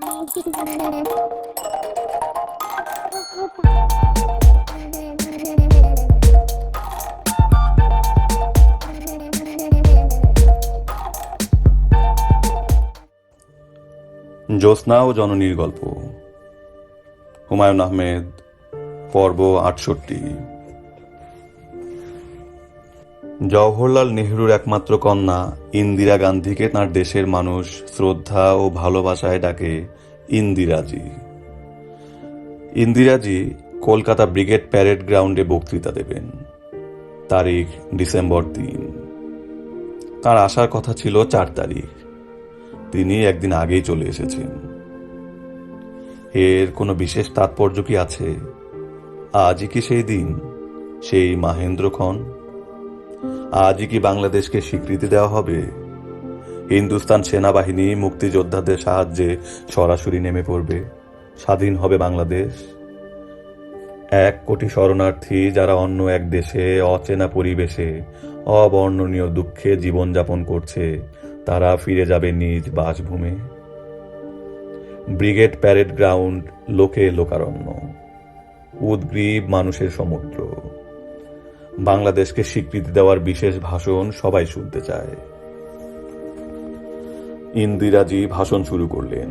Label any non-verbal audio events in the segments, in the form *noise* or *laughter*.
জ্যোৎস্না ও জননীর গল্প। হুমায়ুন আহমেদ পর্ব আটষট্টি। জওহরলাল নেহরুর একমাত্র কন্যা ইন্দিরা গান্ধীকে তার দেশের মানুষ শ্রদ্ধা ও ভালোবাসায় ডাকে ইন্দিরাজি। ইন্দিরাজি কলকাতা ব্রিগেড প্যারেড গ্রাউন্ডে বক্তৃতা দেবেন। তারিখ ডিসেম্বর তিন। তার আসার কথা ছিল চার তারিখ। তিনি একদিন আগেই চলে এসেছেন। এর কোনো বিশেষ তাৎপর্য কি আছে? আজই কি সেই দিন? সেই মাহেন্দ্রক্ষণ? আজই কি বাংলাদেশকে স্বীকৃতি দেওয়া হবে? হিন্দুস্তান সেনাবাহিনী মুক্তিযোদ্ধাদের সাহায্যে সরাসরি নেমে পড়বে। স্বাধীন হবে বাংলাদেশ। এক কোটি শরণার্থী যারা অন্য এক দেশে, অচেনা পরিবেশে, অবর্ণনীয় দুঃখে জীবনযাপন করছে, তারা ফিরে যাবে নিজ বাসভূমে। ব্রিগেড প্যারেড গ্রাউন্ড লোকে লোকারণ্য। উদ্গ্রীব মানুষের সমুদ্র। বাংলাদেশকে স্বীকৃতি দেওয়ার বিশেষ ভাষণ সবাই শুনতে চায়। ইন্দিরাজি ভাষণ শুরু করলেন।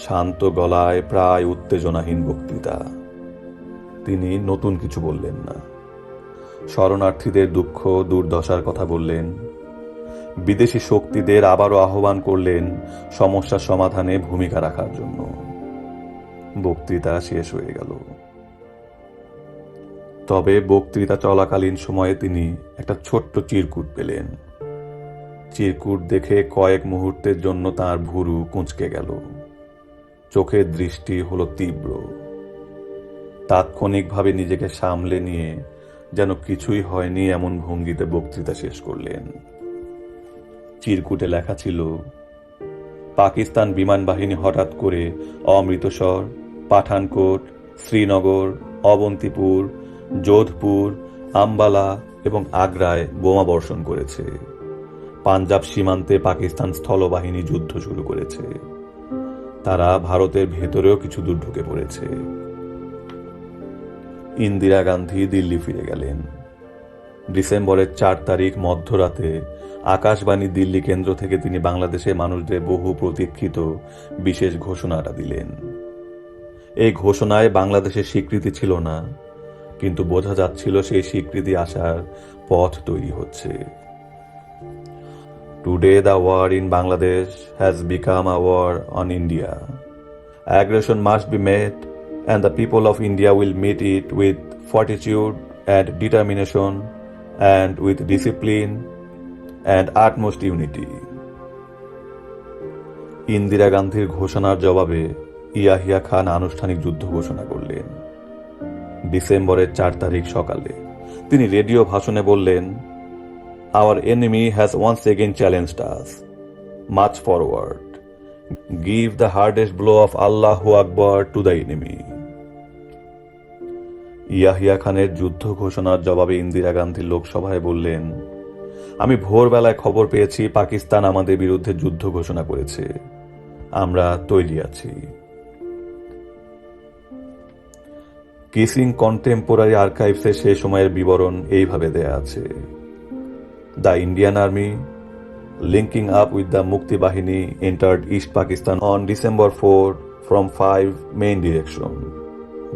শান্ত গলায় প্রায় উত্তেজনাহীন বক্তৃতা। তিনি নতুন কিছু বললেন না। শরণার্থীদের দুঃখ, দুর্দশার কথা বললেন। বিদেশি শক্তিদের আবারও আহ্বান করলেন সমস্যা সমাধানে ভূমিকা রাখার জন্য। বক্তৃতা শেষ হয়ে গেল। তবে বক্তৃতা চলাকালীন সময়ে তিনি একটা ছোট্ট চিরকুট পেলেন। চিরকুট দেখে কয়েক মুহূর্তের জন্য তার ভুরু কুঁচকে গেল। চোখের দৃষ্টি হলো তীব্র। তাৎক্ষণিকভাবে নিজেকে সামলে নিয়ে যেন কিছুই হয়নি এমন ভঙ্গিতে বক্তৃতা শেষ করলেন। চিরকুটে লেখা ছিল, পাকিস্তান বিমান বাহিনী হঠাৎ করে অমৃতসর, পাঠানকোট, শ্রীনগর, অবন্তিপুর যোধপুর, আম্বালা এবং আগ্রায় বোমা বর্ষণ করেছে। পাঞ্জাব সীমান্তে পাকিস্তান স্থলবাহিনী যুদ্ধ শুরু করেছে। তারা ভারতের ভেতরেও কিছু দূর ঢুকে পড়েছে। ইন্দিরা গান্ধী দিল্লি ফিরে গেলেন। ডিসেম্বরের চার তারিখ মধ্যরাতে আকাশবাণী দিল্লি কেন্দ্র থেকে তিনি বাংলাদেশের মানুষদের বহু প্রতীক্ষিত বিশেষ ঘোষণাটা দিলেন। এই ঘোষণায় বাংলাদেশের স্বীকৃতি ছিল না। কিন্তু বোঝা যাচ্ছিল সেই স্বীকৃতি আসার পথ তৈরি হচ্ছে। Today the war in Bangladesh has become a war on India aggression must be made and the people of India will met it with fortitude and determination and with discipline and utmost unity Indira গান্ধীর ঘোষণার জবাবে ইয়াহিয়া খান আনুষ্ঠানিক যুদ্ধ ঘোষণা করলেন। ডিসেম্বরের চার তারিখ সকালে। তিনি রেডিও ভাষণে বললেন our enemy has once again challenged us march forward give the hardest blow of আল্লাহ আকবর টু দ্য এনিমি ইয়াহিয়া খানের যুদ্ধ ঘোষণার জবাবে ইন্দিরা গান্ধী লোকসভায় বললেন, আমি ভোরবেলায় খবর পেয়েছি, পাকিস্তান আমাদের বিরুদ্ধে যুদ্ধ ঘোষণা করেছে। আমরা তৈরি আছি। কিসিং কন্টেম্পোরারি আর্কাইভসে সেই সময়ের বিবরণ এইভাবে দেয়া আছে। The Indian army, linking up with the Mukti Bahini entered East Pakistan on December four from five main direction.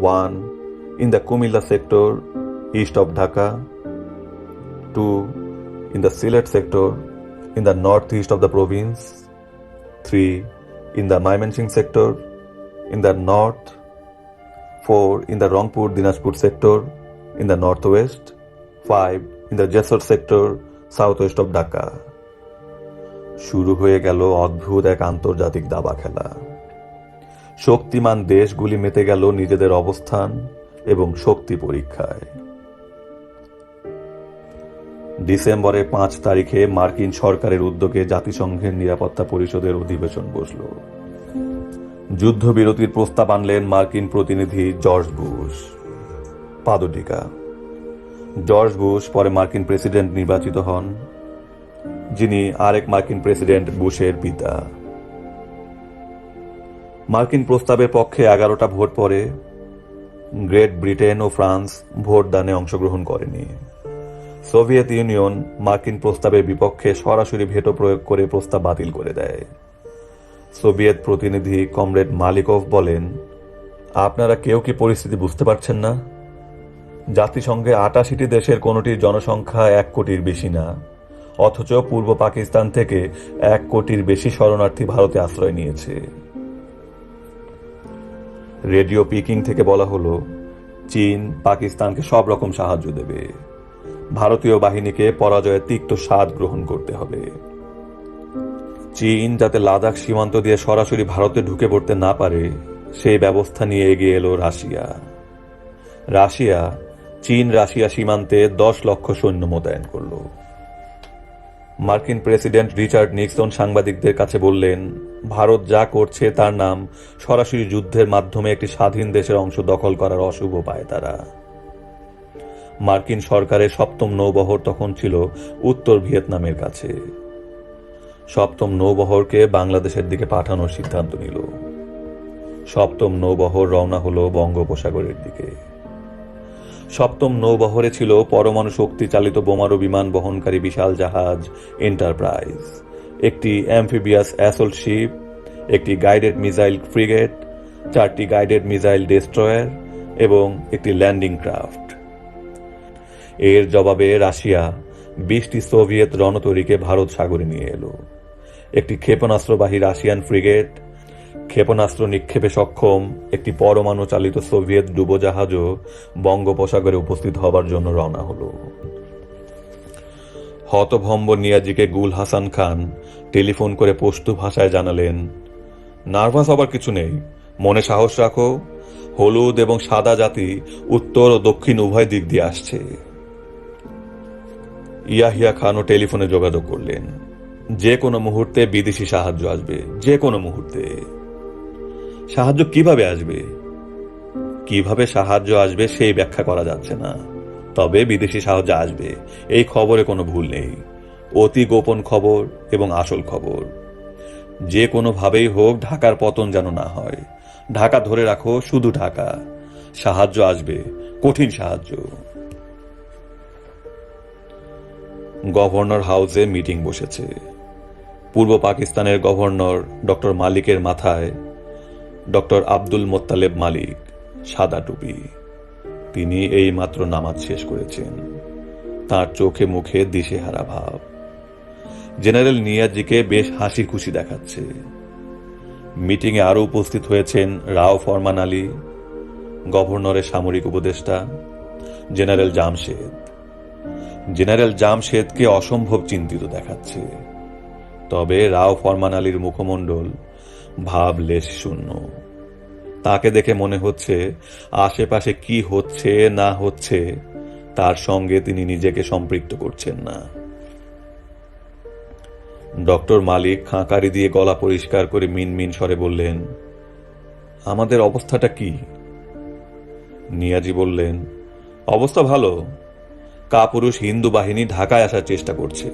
One, in the Comilla sector, east of Dhaka. Two, in the Sylhet sector, in the north east of the province. Three, in the Mymensingh sector, in the north Four, in the Rangpur Dinajpur sector in the northwest. Five, in the Jessore sector southwest of Dhaka. শুরু হয়ে গেল অদ্ভুত এক আন্তর্জাতিক দাবা খেলা শক্তিমান দেশগুলি মেতে গেল নিজেদের অবস্থান এবং শক্তি পরীক্ষায় ডিসেম্বরে পাঁচ তারিখে মার্কিন সরকারের উদ্যোগে জাতিসংঘের নিরাপত্তা পরিষদের অধিবেশন বসল যুদ্ধবিরতির প্রস্তাব আনলেন মার্কিন প্রতিনিধি জর্জ বুশ। পাদটিকা। জর্জ বুশ পরে মার্কিন প্রেসিডেন্ট নির্বাচিত হন, যিনি আরেক মার্কিন প্রেসিডেন্ট বুশের পিতা। মার্কিন প্রস্তাবের পক্ষে এগারোটা ভোট পরে গ্রেট ব্রিটেন ও ফ্রান্স ভোট দানে অংশগ্রহণ করেনি। সোভিয়েত ইউনিয়ন মার্কিন প্রস্তাবের বিপক্ষে সরাসরি ভেটো প্রয়োগ করে প্রস্তাব বাতিল করে দেয়। সোভিয়েত প্রতিনিধি কমরেড মালিকভ বলেন, আপনারা কেউ কি পরিস্থিতি বুঝতে পারছেন না? জাতিসংঘে আটাশিটি দেশের কোনোটির জনসংখ্যা এক কোটির বেশি না, অথচ পূর্ব পাকিস্তান থেকে এক কোটির বেশি শরণার্থী ভারতে আশ্রয় নিয়েছে। রেডিও পিকিং থেকে বলা হলো, চীন পাকিস্তানকে সব রকম সাহায্য দেবে। ভারতীয় বাহিনীকে পরাজয়ের তিক্ত স্বাদ গ্রহণ করতে হবে। চীন যাতে লাদাখ সীমান্ত দিয়ে সরাসরি ভারতে ঢুকে পড়তে না পারে সেই ব্যবস্থা নিয়ে এগিয়ে এলো রাশিয়া। রাশিয়া, চীন রাশিয়া সীমান্তে দশ লক্ষ সৈন্য মোতায়েন করল। মার্কিন প্রেসিডেন্ট রিচার্ড নিক্সন সাংবাদিকদের কাছে বললেন, ভারত যা করছে তার নাম সরাসরি যুদ্ধের মাধ্যমে একটি স্বাধীন দেশের অংশ দখল করার অশুভ পায় তারা। মার্কিন সরকারের সপ্তম নৌবহর তখন ছিল উত্তর ভিয়েতনামের কাছে। সপ্তম নৌবহরকে বাংলাদেশের দিকে পাঠানোর সিদ্ধান্ত নিল। সপ্তম নৌবহর রওনা হলো বঙ্গোপসাগরের দিকে। সপ্তম নৌবহরে ছিল পরমাণু শক্তি চালিত বোমারু বিমান বহনকারী বিশাল জাহাজ এন্টারপ্রাইজ, একটি অ্যাম্ফিবিয়াস অ্যাসল্ট শিপ, একটি গাইডেড মিসাইল ফ্রিগেট, চারটি গাইডেড মিসাইল ডেস্ট্রয়ার এবং একটি ল্যান্ডিং ক্রাফট। এর জবাবে রাশিয়া বিশটি সোভিয়েত রণতরীকে ভারত সাগরে নিয়ে এলো। একটি ক্ষেপণাস্ত্রবাহী রাশিয়ান ফ্রিগেট, ক্ষেপণাস্ত্র নিক্ষেপে সক্ষম একটি পরমাণু চালিত সোভিয়েত ডুবোজাহাজও বঙ্গোপসাগরে উপস্থিত হবার জন্য রওনা হলো। হতভম্ব নিয়াজিকে গুল হাসান খান টেলিফোন করে পশতু ভাষায় জানালেন, নার্ভাস হবার কিছু নেই। মনে সাহস রাখো। হলুদ এবং সাদা জাতি উত্তর ও দক্ষিণ উভয় দিক দিয়ে আসছে। ইয়াহিয়া খানও টেলিফোনে যোগাযোগ করলেন। যে কোনো মুহূর্তে বিদেশি সাহায্য আসবে, যে কোনো মুহূর্তে। সাহায্য কীভাবে আসবে? কীভাবে সাহায্য আসবে সেই ব্যাখ্যা করা যাচ্ছে না। তবে বিদেশি সাহায্য আসবে, এই খবরে কোনো ভুল নেই। অতি গোপন খবর এবং আসল খবর। যে কোনোভাবেই হোক ঢাকার পতন যেন না হয়। ঢাকা ধরে রাখো শুধু ঢাকা। সাহায্য আসবে, কঠিন সাহায্য। গভর্নর হাউসে মিটিং বসেছে। পূর্ব পাকিস্তানের গভর্নর ডক্টর মালিকের মাথায় ডক্টর আব্দুল মোত্তালেব মালিক সাদা টুপি। তিনি এই মাত্র নামাজ শেষ করেছেন। তার চোখে মুখে দিশেহারা ভাব। জেনারেল নিয়াজিকে বেশ হাসি খুশি দেখাচ্ছে। মিটিংয়ে আরও উপস্থিত হয়েছেন রাও ফরমান আলী, গভর্নরের সামরিক উপদেষ্টা জেনারেল জামশেদ। জেনারেল জামশেদকে অসম্ভব চিন্তিত দেখাচ্ছে। তবে রাও ফরমান আলীর মুখমণ্ডল ভাব লেশ শূন্য। তাকে দেখে মনে হচ্ছে আশেপাশে কি হচ্ছে, না হচ্ছে, তার সঙ্গে তিনি নিজেকে সম্পৃক্ত করছেন না। ডক্টর মালিক খাঁকারি দিয়ে গলা পরিষ্কার করে মিনমিন স্বরে বললেন, আমাদের অবস্থাটা কি? নিয়াজি বললেন, অবস্থা ভালো। কাপুরুষ হিন্দু বাহিনী ঢাকায় আসার চেষ্টা করছে।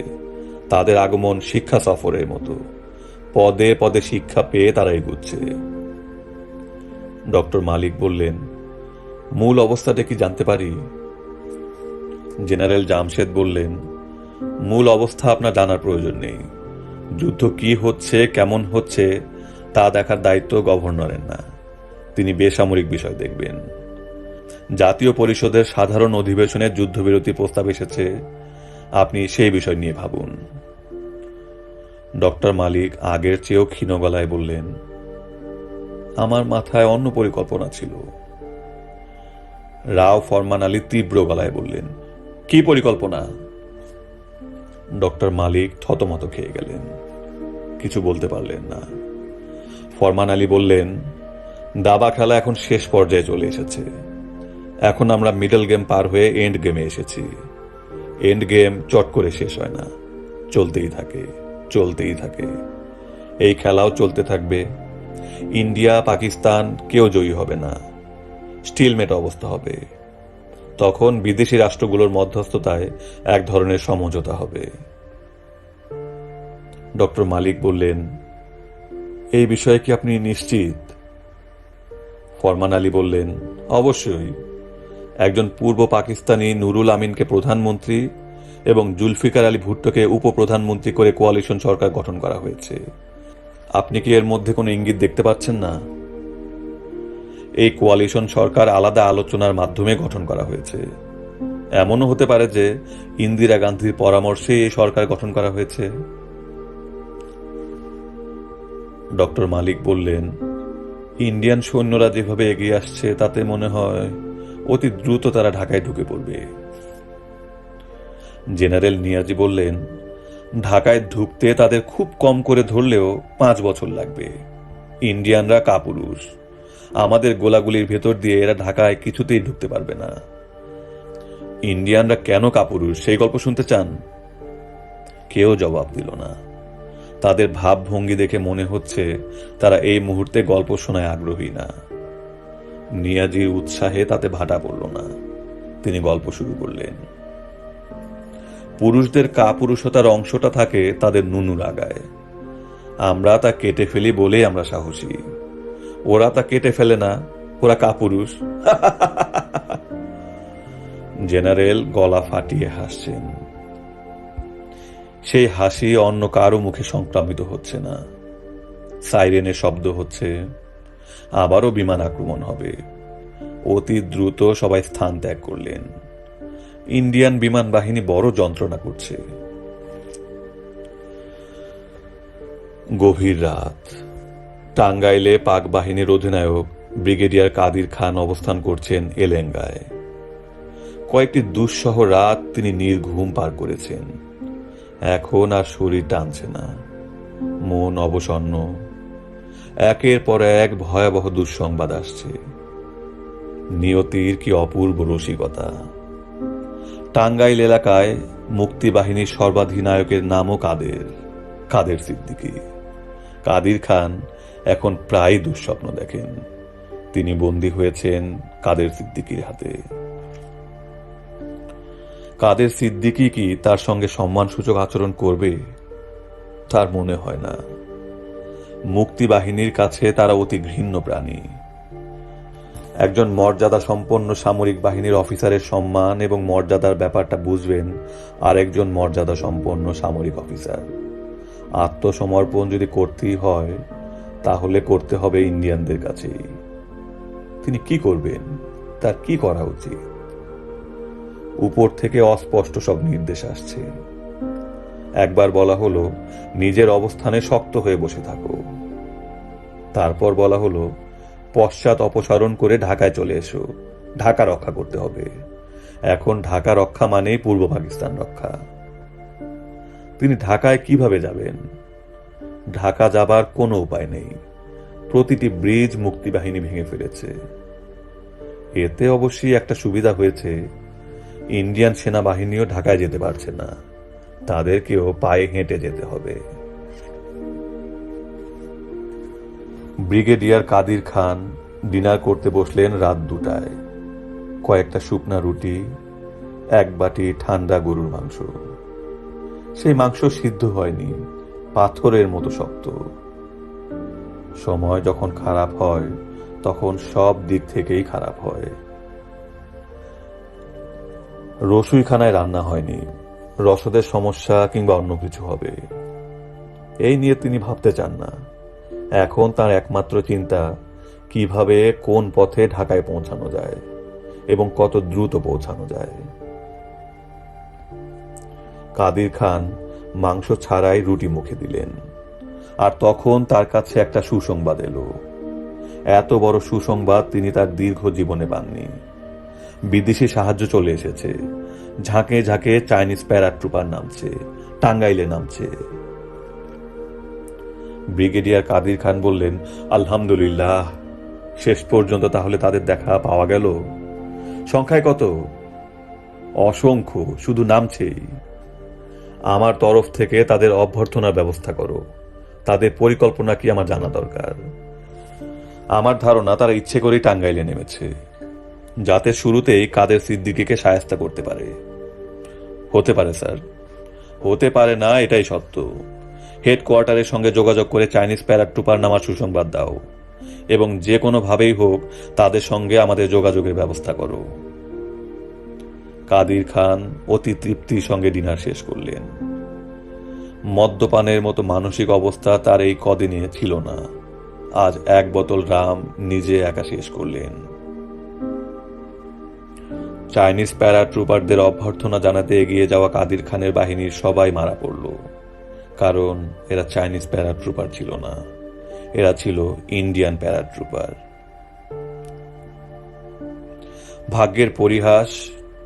তাদের আগমন শিক্ষা সফরের মতো। পদে পদে শিক্ষা পেয়ে তারা এগুচ্ছে। ডক্টর মালিক বললেন, মূল অবস্থাটা কি জানতে পারি? জেনারেল জামশেদ বললেন, মূল অবস্থা আপনার জানার প্রয়োজন নেই। যুদ্ধ কি হচ্ছে, কেমন হচ্ছে, তা দেখার দায়িত্ব গভর্নরের না। তিনি বেসামরিক বিষয় দেখবেন। জাতীয় পরিষদের সাধারণ অধিবেশনে যুদ্ধবিরতি প্রস্তাব এসেছে। আপনি সেই বিষয় নিয়ে ভাবুন। ডক্টর মালিক আগের চেয়েও ক্ষীণ গলায় বললেন, আমার মাথায় অন্য পরিকল্পনা ছিল। রাও ফরমান আলী তীব্র গলায় বললেন, কি পরিকল্পনা? ডক্টর মালিক থতমত খেয়ে গেলেন। কিছু বলতে পারলেন না। ফরমান আলী বললেন, দাবা খেলা এখন শেষ পর্যায়ে চলে এসেছে। এখন আমরা মিডল গেম পার হয়ে এন্ড গেমে এসেছি। এন্ড গেম চট করে শেষ হয় না। চলতেই থাকে চলতেই থাকে। এই খেলাও চলতে থাকবে। ইন্ডিয়া, পাকিস্তান কেউ জয়ী হবে না। স্টিলমেট অবস্থা হবে। তখন বিদেশি রাষ্ট্রগুলোর মধ্যস্থতায় এক ধরনের সমঝোতা হবে। ডক্টর মালিক বললেন, এই বিষয়ে কি আপনি নিশ্চিত? ফরমান আলী বললেন, অবশ্যই। একজন পূর্ব পাকিস্তানি নুরুল আমিনকে প্রধানমন্ত্রী এবং জুলফিকার আলী ভুট্টোকে উপপ্রধানমন্ত্রী করে কোয়ালিশন সরকার গঠন করা হয়েছে। আপনি কি এর মধ্যে কোনো ইঙ্গিত দেখতে পাচ্ছেন না? এই কোয়ালিশন সরকার আলাদা আলোচনার মাধ্যমে গঠন করা হয়েছে। এমনও হতে পারে যে ইন্দিরা গান্ধীর পরামর্শে এই সরকার গঠন করা হয়েছে। ডক্টর মালিক বললেন, ইন্ডিয়ান সৈন্যরা যেভাবে এগিয়ে আসছে, তাতে মনে হয় অতি দ্রুত তারা ঢাকায় ঢুকে পড়বে। জেনারেল নিয়াজি বললেন, ঢাকায় ঢুকতে তাদের খুব কম করে ধরলেও পাঁচ বছর লাগবে। ইন্ডিয়ানরা কাপুরুষ। আমাদের গোলাগুলির ভেতর দিয়ে এরা ঢাকায় কিছুতেই ঢুকতে পারবে না। ইন্ডিয়ানরা কেন কাপুরুষ, সেই গল্প শুনতে চান? কেউ জবাব দিল না। তাদের ভাবভঙ্গি দেখে মনে হচ্ছে তারা এই মুহূর্তে গল্প শোনায় আগ্রহী না। নিয়াজির উৎসাহে তাতে ভাটা পড়ল না। তিনি গল্প শুরু করলেন। পুরুষদের কাপুরুষতার অংশটা থাকে তাদের নুনু লাগায় আমরা তা কেটে ফেলি বলেই আমরা সাহসী। ওরা তা কেটে ফেলে না, ওরা কাপুরুষ। *laughs* জেনারেল গলা ফাটিয়ে হাসছেন। সেই হাসি অন্য কারও মুখে সংক্রামিত হচ্ছে না। সাইরেনের শব্দ হচ্ছে। আবারও বিমান আক্রমণ হবে। অতি দ্রুত সবাই স্থান ত্যাগ করলেন। ইন্ডিয়ান বিমান বাহিনী বড় যন্ত্রণা করছে। গভীর রাত। টাঙ্গাইলে পাক বাহিনীর অধিনায়ক ব্রিগেডিয়ার কাদির খান অবস্থান করছেন এলেঙ্গায়। কয়েকটি দুঃসহ রাত তিনি নির্ঘুম পার করেছেন। এখন আর শরীর টানছে না। মন অবসন্ন। একের পর এক ভয়াবহ দুঃসংবাদ আসছে। নিয়তির কি অপূর্ব রসিকতা। টাঙ্গাইল এলাকায় মুক্তিবাহিনীর সর্বাধিনায়কের নামও কাদের কাদের সিদ্দিকী। কাদির খান এখন প্রায় দুঃস্বপ্ন দেখেন। তিনি বন্দী হয়েছেন কাদের সিদ্দিকীর হাতে। কাদের সিদ্দিকি কি তার সঙ্গে সম্মানসূচক আচরণ করবে, তার মনে হয় না। মুক্তি বাহিনীর কাছে তারা অতি ঘৃণ্য প্রাণী। একজন মর্যাদা সম্পন্ন সামরিক বাহিনীর অফিসারের সম্মান এবং মর্যাদার ব্যাপারটা বুঝবেন আর একজন মর্যাদা সম্পন্ন সামরিক অফিসার। আত্মসমর্পণ যদি করতেই হয়, তাহলে করতে হবে ইন্ডিয়ানদের কাছেই। তিনি কি করবেন? তার কি করা উচিত? উপর থেকে অস্পষ্ট সব নির্দেশ আসছে। একবার বলা হলো, নিজের অবস্থানে শক্ত হয়ে বসে থাকো। তারপর বলা হলো, পশ্চাৎ অপসারণ করে ঢাকায় চলে এসো। ঢাকা রক্ষা করতে হবে। এখন ঢাকা রক্ষা মানেই পূর্ব পাকিস্তান রক্ষা। তিনি ঢাকায় কীভাবে যাবেন? ঢাকা যাবার কোনো উপায় নেই। প্রতিটি ব্রিজ মুক্তিবাহিনী ভেঙে ফেলেছে। এতে অবশ্যই একটা সুবিধা হয়েছে। ইন্ডিয়ান সেনাবাহিনীও ঢাকায় যেতে পারছে না। তাদেরকেও পায়ে হেঁটে যেতে হবে। ব্রিগেডিয়ার কাদির খান ডিনার করতে বসলেন রাত দুটায়। কয়েকটা শুকনা রুটি, এক বাটি ঠান্ডা গরুর মাংস। সেই মাংস সিদ্ধ হয়নি, পাথরের মতো শক্ত। সময় যখন খারাপ হয়, তখন সব দিক থেকেই খারাপ হয়। রসুইখানায় রান্না হয়নি। রসদের সমস্যা কিংবা অন্য কিছু হবে। এই নিয়ে তিনি ভাবতে চান না। এখন তার একমাত্র চিন্তা, কীভাবে কোন পথে ঢাকায় পৌঁছানো যায় এবং কত দ্রুত পৌঁছানো যায়। কাদির খান মাংস ছাড়াই রুটি মুখে দিলেন। আর তখন তার কাছে একটা সুসংবাদ এলো। এত বড় সুসংবাদ তিনি তার দীর্ঘ জীবনে পাননি। বিদেশি সাহায্য চলে এসেছে। ঝাঁকে ঝাঁকে চাইনিজ প্যারাট্রুপার নামছে, টাঙ্গাইলে নামছে। ব্রিগেডিয়ার কাদির খান বললেন, আলহামদুলিল্লাহ, শেষ পর্যন্ত তাহলে তাদের দেখা পাওয়া গেল। সংখ্যায় কত? অসংখ্য, শুধু নামছেই। আমার তরফ থেকে তাদের অভ্যর্থনার ব্যবস্থা করো। তাদের পরিকল্পনা কি আমার জানা দরকার? আমার ধারণা, তারা ইচ্ছে করেই টাঙ্গাইলে নেমেছে। যাতে শুরুতেই কাদের সিদ্দিকিকে সায়স্তা করতে পারে। হতে পারে, স্যার। হতে পারে না, এটাই সত্য। হেডকোয়ার্টারের সঙ্গে যোগাযোগ করে চাইনিজ প্যারাট্রুপার নামার সুসংবাদ দাও। এবং যে কোনোভাবেই হোক, তাদের সঙ্গে আমাদের যোগাযোগের ব্যবস্থা করো। কাদির খান অতি তৃপ্তির সঙ্গে ডিনার শেষ করলেন। মদ্যপানের মতো মানসিক অবস্থা তার এই কদিনে ছিল না। আজ এক বোতল রাম নিজে একা শেষ করলেন। চাইনিজ প্যারা ট্রুপারদের অভ্যর্থনা জানাতে এগিয়ে যাওয়া কাদির খানের বাহিনীর সবাই মারা পড়ল। কারণ এরা চাইনিজ প্যারা ট্রুপার ছিল না। এরা ছিল ইন্ডিয়ান প্যারা ট্রুপার ভাগ্যের পরিহাস,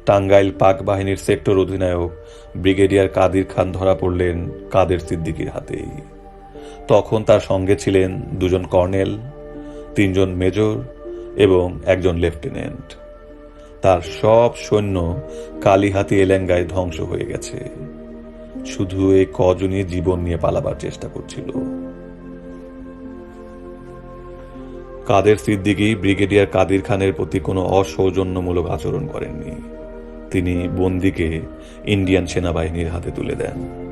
টাঙ্গাইল পাক বাহিনীর সেক্টর অধিনায়ক ব্রিগেডিয়ার কাদির খান ধরা পড়লেন কাদের সিদ্দিকির হাতেই। তখন তার সঙ্গে ছিলেন দুজন কর্নেল, তিনজন মেজর এবং একজন লেফটেন্যান্ট। তার সব সৈন্য কালীহাতি এলেঙ্গায় ধ্বংস হয়ে গেছে। শুধু এই কজনই জীবন নিয়ে পালাবার চেষ্টা করছিল। কাদের সিদ্দিকী ব্রিগেডিয়ার কাদির খানের প্রতি কোনো অসৌজন্যমূলক আচরণ করেননি। তিনি বন্দিকে ইন্ডিয়ান সেনাবাহিনীর হাতে তুলে দেন।